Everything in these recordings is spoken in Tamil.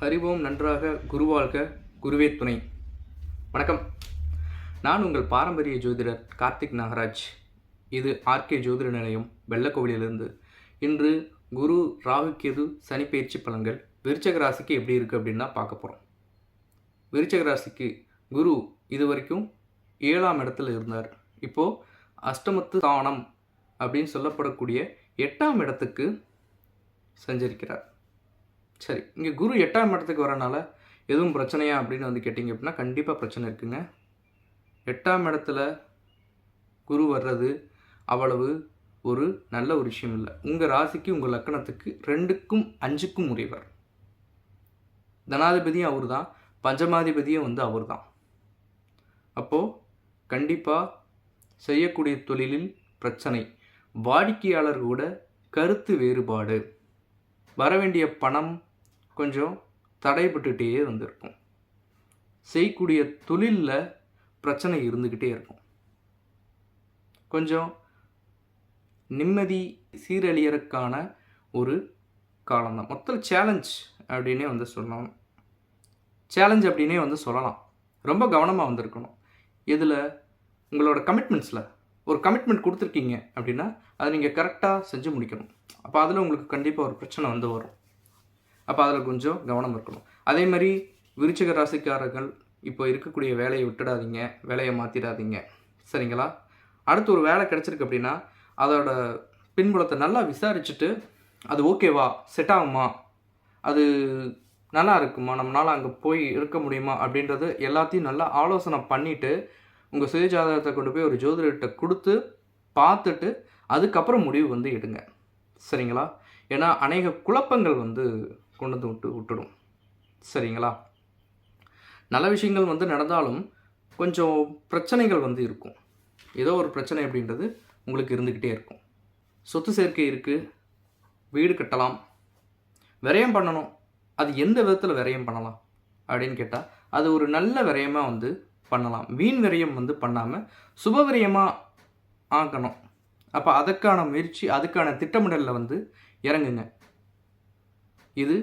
ஹரிவோம் நன்றாக குருவாழ்க குருவே துணை. வணக்கம். நான் உங்கள் பாரம்பரிய ஜோதிடர் கார்த்திக் நாகராஜ். இது ஆர்கே ஜோதிட நிலையம் வெள்ளக்கோவிலிருந்து இன்று குரு ராகு கேது சனி பயிற்சி பலன்கள் விருச்சக ராசிக்கு எப்படி இருக்குது அப்படின்னா பார்க்க போகிறோம் விருச்சக ராசிக்கு குரு இது வரைக்கும் ஏழாம் இடத்துல இருந்தார். இப்போது அஷ்டமத்து தானம் அப்படின்னு சொல்லப்படக்கூடிய எட்டாம் இடத்துக்கு சஞ்சரிக்கிறார். சரி இங்கே குரு எட்டாம் இடத்துக்கு வரனால எதுவும் பிரச்சனையா அப்படின்னு வந்து கேட்டிங்க அப்படின்னா கண்டிப்பாக பிரச்சனை இருக்குங்க. எட்டாம் இடத்துல குரு வர்றது அவ்வளவு ஒரு நல்ல ஒரு விஷயம் இல்லை. உங்கள் ராசிக்கு உங்கள் லக்கணத்துக்கு ரெண்டுக்கும் அஞ்சுக்கும் உரியவர். தனாதிபதியும் அவர் தான் பஞ்சமாதிபதியும் வந்து அவர் தான். அப்போது கண்டிப்பாக செய்யக்கூடிய தொழிலில் பிரச்சனை. வாடிக்கையாளர் கூட கருத்து வேறுபாடு. வர வேண்டிய பணம் கொஞ்சம் தடைபட்டுகிட்டே வந்திருக்கும் செய்யக்கூடிய தொழிலில் பிரச்சனை இருந்துக்கிட்டே இருக்கும். கொஞ்சம் நிம்மதி சீரழியறக்கான ஒரு காலம்தான். மொத்தம் சேலஞ்ச் அப்படின்னே வந்து சொல்லலாம். சேலஞ்ச் அப்படின்னே வந்து சொல்லலாம். ரொம்ப கவனமாக வந்திருக்கணும். இதில் உங்களோட கமிட்மெண்ட்ஸில் ஒரு கமிட்மெண்ட் கொடுத்துருக்கீங்க அப்படின்னா அதை நீங்கள் கரெக்டாக செஞ்சு முடிக்கணும். அப்போ அதில் உங்களுக்கு கண்டிப்பாக ஒரு பிரச்சனை வந்து வரும். அப்போ அதில் கொஞ்சம் கவனம் இருக்கணும். அதே மாதிரி விருச்சிக ராசிக்காரர்கள் இப்போ இருக்கக்கூடிய வேலையை விட்டுடாதீங்க வேலையை மாற்றிடாதீங்க சரிங்களா? அடுத்து ஒரு வேலை கிடச்சிருக்கு அப்படின்னா அதோட பின்புலத்தை நல்லா விசாரிச்சுட்டு அது ஓகேவா? செட் ஆகுமா? அது நல்லா இருக்குமா? நம்மளால் அங்கே போய் இருக்க முடியுமா? அப்படின்றது எல்லாத்தையும் நல்லா ஆலோசனை பண்ணிவிட்டு உங்கள் சுயஜாதகத்தை கொண்டு போய் ஒரு ஜோதிடர்கிட்ட கொடுத்து பார்த்துட்டு அதுக்கப்புறம் முடிவு வந்து எடுங்க. சரிங்களா? ஏன்னா அநேக குழப்பங்கள் வந்து கொண்டு வந்து விட்டு விட்டுடும். சரிங்களா? நல்ல விஷயங்கள் வந்து நடந்தாலும் கொஞ்சம் பிரச்சனைகள் வந்து இருக்கும். ஏதோ ஒரு பிரச்சனை அப்படின்றது உங்களுக்கு இருந்துக்கிட்டே இருக்கும். சொத்து சேர்க்கை இருக்குது வீடு கட்டலாம். விரயம் பண்ணணும். அது எந்த விதத்தில் விரயம் பண்ணலாம் அப்படின்னு கேட்டால் அது ஒரு நல்ல விரயமாக வந்து பண்ணலாம். வீண் விரயம் வந்து பண்ணாமல் சுப விரயமாக ஆக்கணும். அப்போ அதுக்கான முயற்சி அதுக்கான திட்டமிடலில் வந்து இறங்குங்க. இது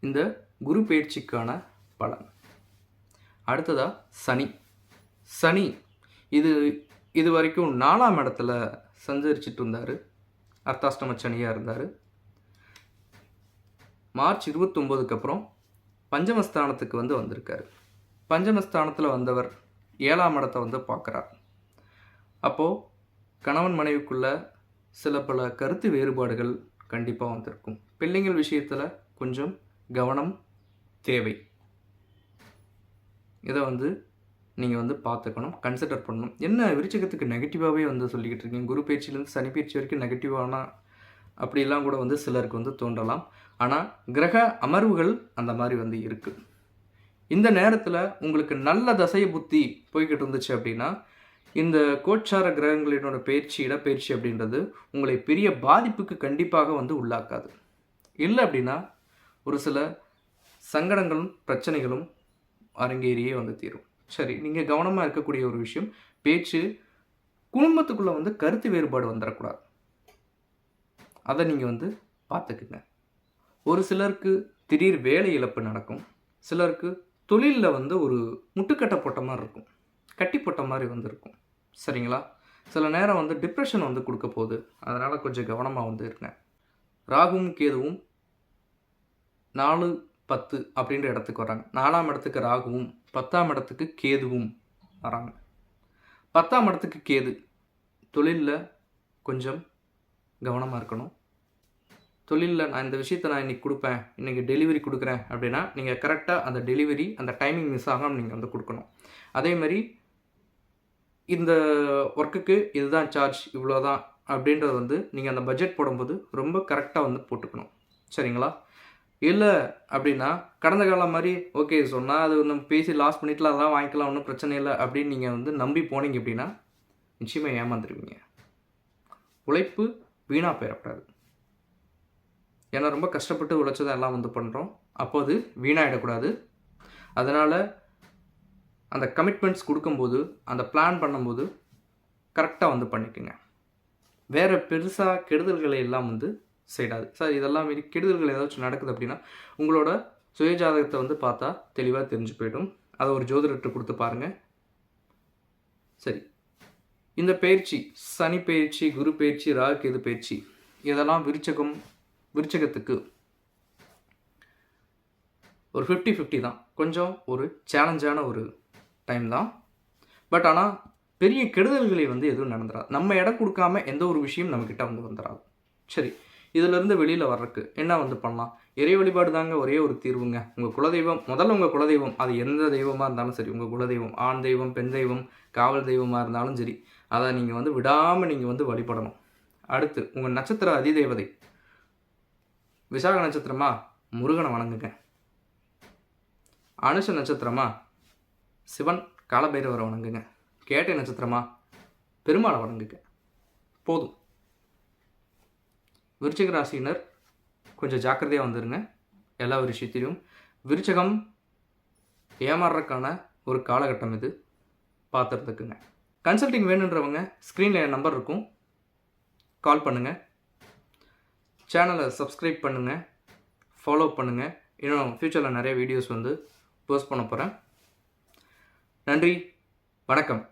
இந்த குரு பயிற்சிக்கான பலன். அடுத்ததாக சனி. சனி இது இது வரைக்கும் நாலாம் இடத்துல சஞ்சரிச்சிட்டு இருந்தார். அர்த்தாஷ்டம சனியாக இருந்தார். மார்ச் இருபத்தொம்போதுக்கு அப்புறம் பஞ்சமஸ்தானத்துக்கு வந்து வந்திருக்காரு. பஞ்சமஸ்தானத்தில் வந்தவர் ஏழாம் இடத்தை வந்து பார்க்குறார். அப்போது கணவன் மனைவிக்குள்ள சில பல கருத்து வேறுபாடுகள் கண்டிப்பாக வந்திருக்கும். பிள்ளைங்கள் விஷயத்தில் கொஞ்சம் கவனம் தேவை. இதை வந்து நீங்கள் வந்து பார்த்துக்கணும் கன்சிடர் பண்ணணும். என்ன விருச்சகத்துக்கு நெகட்டிவாகவே வந்து சொல்லிக்கிட்டு இருக்கீங்க? குரு பயிற்சியிலேருந்து சனி பயிற்சி வரைக்கும் நெகட்டிவான அப்படிலாம் கூட வந்து சிலருக்கு வந்து தோன்றலாம். ஆனால் கிரக அமர்வுகள் அந்த மாதிரி வந்து இருக்குது இந்த நேரத்தில் உங்களுக்கு நல்ல தசை புத்தி போய்கிட்டு இருந்துச்சு அப்படின்னா இந்த கோச்சார கிரகங்களினோட பயிற்சி இடப்பெயர்ச்சி அப்படின்றது உங்களை பெரிய பாதிப்புக்கு கண்டிப்பாக வந்து உள்ளாக்காது. இல்லை அப்படின்னா ஒரு சில சங்கடங்களும் பிரச்சனைகளும் அரங்கேறியே வந்து தீரும். சரி நீங்கள் கவனமாக இருக்கக்கூடிய ஒரு விஷயம் பேச்சு குடும்பத்துக்குள்ளே வந்து கருத்து வேறுபாடு வந்துடக்கூடாது அதை நீங்கள் வந்து பார்த்துக்குங்க. ஒரு சிலருக்கு திடீர் வேலை இழப்பு நடக்கும். சிலருக்கு தொழிலில் வந்து ஒரு முட்டுக்கட்டை போட்ட மாதிரி இருக்கும். கட்டி போட்ட மாதிரி வந்து இருக்கும் சரிங்களா? சில நேரம் வந்து டிப்ரெஷன் வந்து கொடுக்க போகுது. அதனால் கொஞ்சம் கவனமாக வந்து இருங்க. ராகுவும் கேதுவும் நாலு பத்து அப்படின்ற இடத்துக்கு வராங்க நாலாம் இடத்துக்கு ராகுவும் பத்தாம் இடத்துக்கு கேதுவும் வராங்க. பத்தாம் இடத்துக்கு கேது தொழிலில் கொஞ்சம் கவனமாக இருக்கணும். தொழிலில் நான் இந்த விஷயத்தை நான் இன்றைக்கி கொடுப்பேன் இன்றைக்கி டெலிவரி கொடுக்குறேன் அப்படின்னா நீங்கள் கரெக்டாக அந்த டெலிவரி அந்த டைமிங் மிஸ் ஆகாமல் நீங்கள் வந்து கொடுக்கணும். அதே மாதிரி இந்த ஒர்க்குக்கு இதுதான் சார்ஜ் இவ்வளோ தான் அப்படின்றது வந்து நீங்கள் அந்த பட்ஜெட் போடும்போது ரொம்ப கரெக்டாக வந்து போட்டுக்கணும். சரிங்களா? இல்லை அப்படின்னா கடந்த காலம் மாதிரி ஓகே சொன்னால் அது நம்ம பேசி லாஸ் பண்ணிட்டுலாம் அதெல்லாம் வாங்கிக்கலாம் ஒன்றும் பிரச்சனை இல்லை அப்படின்னு நீங்கள் வந்து நம்பி போனீங்க அப்படின்னா நிச்சயமாக ஏமாந்துருவீங்க. உழைப்பு வீணாக போயிடக்கூடாது. ஏன்னா ரொம்ப கஷ்டப்பட்டு உழைச்சதை எல்லாம் வந்து பண்ணுறோம் அப்போ அது வீணாகிடக்கூடாது அதனால் அந்த கமிட்மெண்ட்ஸ் கொடுக்கும்போது அந்த பிளான் பண்ணும்போது கரெக்டாக வந்து பண்ணிக்கோங்க. வேறு பெருசாக கெடுதல்களை எல்லாம் வந்து செய்யாது சார் இதெல்லாம் மீறி கெடுதல்கள் ஏதாச்சும் நடக்குது அப்படின்னா உங்களோட சுயஜாதகத்தை வந்து பார்த்தா தெளிவாக தெரிஞ்சு போயிடும். அதை ஒரு ஜோதிடர்கிட்ட கொடுத்து பாருங்கள் சரி. இந்த பயிற்சி சனி பயிற்சி குரு பயிற்சி ராகு கேது பயிற்சி இதெல்லாம் விருச்சகம் விருச்சகத்துக்கு ஒரு ஃபிஃப்டி ஃபிஃப்டி தான். கொஞ்சம் ஒரு சேலஞ்சான ஒரு டைம் தான். பட் ஆனால் பெரிய கெடுதல்களை வந்து எதுவும் நடந்துடாது நம்ம இடம் கொடுக்காம எந்த ஒரு விஷயம் நம்மக்கிட்ட வந்து வந்துடாது சரி. இதிலிருந்து வெளியில் வர்றதுக்கு என்ன வந்து பண்ணலாம்? இறை வழிபாடு தாங்க ஒரே ஒரு தீர்வுங்க. உங்கள் குலதெய்வம் முதல்ல உங்கள் குலதெய்வம். அது எந்த தெய்வமாக இருந்தாலும் சரி உங்கள் குலதெய்வம் ஆண் தெய்வம் பெண் தெய்வம் காவல் தெய்வமாக இருந்தாலும் சரி அதை நீங்கள் வந்து விடாமல் நீங்கள் வந்து வழிபடணும். அடுத்து உங்கள் நட்சத்திர அதிதேவதை. விசாக நட்சத்திரமா? முருகனை வணங்குங்க. அனுஷ நட்சத்திரமா? சிவன் காலபைரவரை வணங்குங்க. கேட்டை நட்சத்திரமா? பெருமாளை வணங்குங்க. போதும். விருச்சிக ராசியினர் கொஞ்சம் ஜாக்கிரதையாக வந்துடுங்க எல்லா விஷயத்திலும் விருச்சகம் ஏமாறுறதுக்கான ஒரு காலகட்டம் இது. பார்த்துறதுக்குங்க கன்சல்டிங் வேணுன்றவங்க ஸ்க்ரீனில் என் நம்பர் இருக்கும். கால் பண்ணுங்கள் சேனலை சப்ஸ்கிரைப் பண்ணுங்கள் ஃபாலோ பண்ணுங்கள் இன்னும் ஃப்யூச்சரில் நிறைய வீடியோஸ் வந்து போஸ்ட் பண்ண போகிறேன் நன்றி. வணக்கம்.